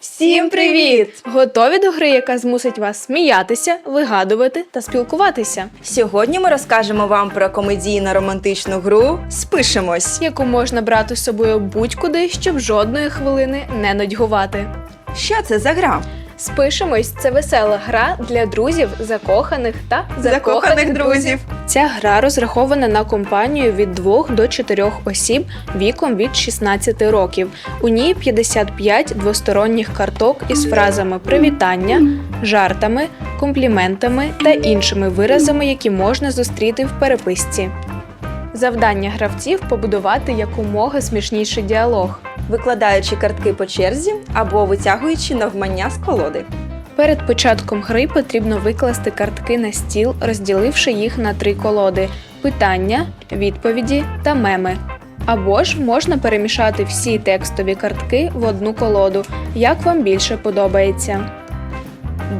Всім привіт! Готові до гри, яка змусить вас сміятися, вигадувати та спілкуватися, Сьогодні ми розкажемо вам про комедійно-романтичну гру Спишемось. яку можна брати з собою будь-куди, щоб жодної хвилини не нудьгувати. Що це за гра? Спишемось це весела гра для друзів, закоханих та закоханих, Закоханих друзів. Ця гра розрахована на компанію від 2 до 4 осіб віком від 16 років. У ній 55 двосторонніх карток із фразами привітання, жартами, компліментами та іншими виразами, які можна зустріти в переписці. Завдання гравців побудувати якомога смішніший діалог. Викладаючи картки по черзі або витягуючи навмання з колоди. Перед початком гри потрібно викласти картки на стіл, розділивши їх на три колоди: питання, відповіді та меми. Або ж можна перемішати всі текстові картки в одну колоду, як вам більше подобається.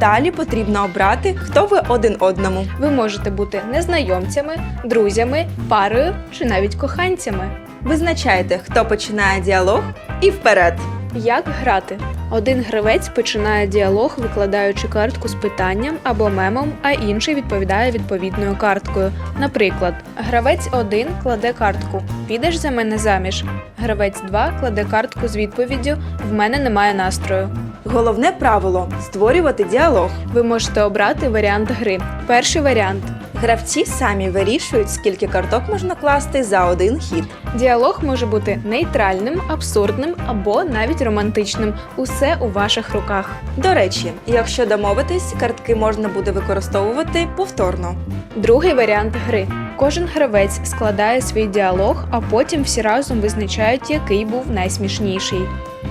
Далі потрібно обрати, хто ви один одному. Ви можете бути незнайомцями, друзями, парою чи навіть коханцями. Визначайте, хто починає діалог, і вперед. Як грати? Один гравець починає діалог, викладаючи картку з питанням або мемом, а інший відповідає відповідною карткою. Наприклад, гравець 1 кладе картку Підеш за мене заміж. Гравець 2 кладе картку з відповіддю В мене немає настрою. Головне правило створювати діалог. Ви можете обрати варіант гри. Перший варіант. Гравці самі вирішують, скільки карток можна класти за один хід. Діалог може бути нейтральним, абсурдним або навіть романтичним. Усе у ваших руках. До речі, якщо домовитись, картки можна буде використовувати повторно. Другий варіант гри. Кожен гравець складає свій діалог, а потім всі разом визначають, який був найсмішніший.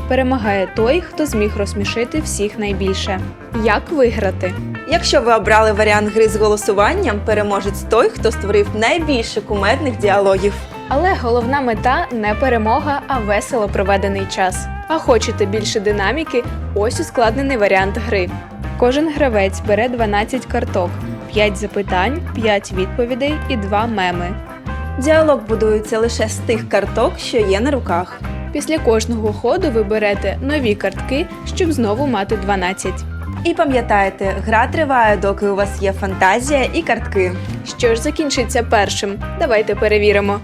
Перемагає той, хто зміг розсмішити всіх найбільше. Як виграти? Якщо ви обрали варіант гри з голосуванням, переможець той, хто створив найбільше кумедних діалогів. Але головна мета не перемога, а весело проведений час. А хочете більше динаміки? Ось ускладнений варіант гри. Кожен гравець бере 12 карток, 5 запитань, 5 відповідей і 2 меми. Діалог будується лише з тих карток, що є на руках. Після кожного ходу ви берете нові картки, щоб знову мати 12. І пам'ятайте, гра триває, доки у вас є фантазія і картки. Що ж закінчиться першим? Давайте перевіримо.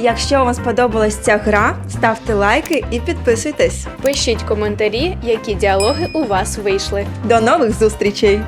Якщо вам сподобалась ця гра, ставте лайки і підписуйтесь. Пишіть коментарі, які діалоги у вас вийшли. До нових зустрічей!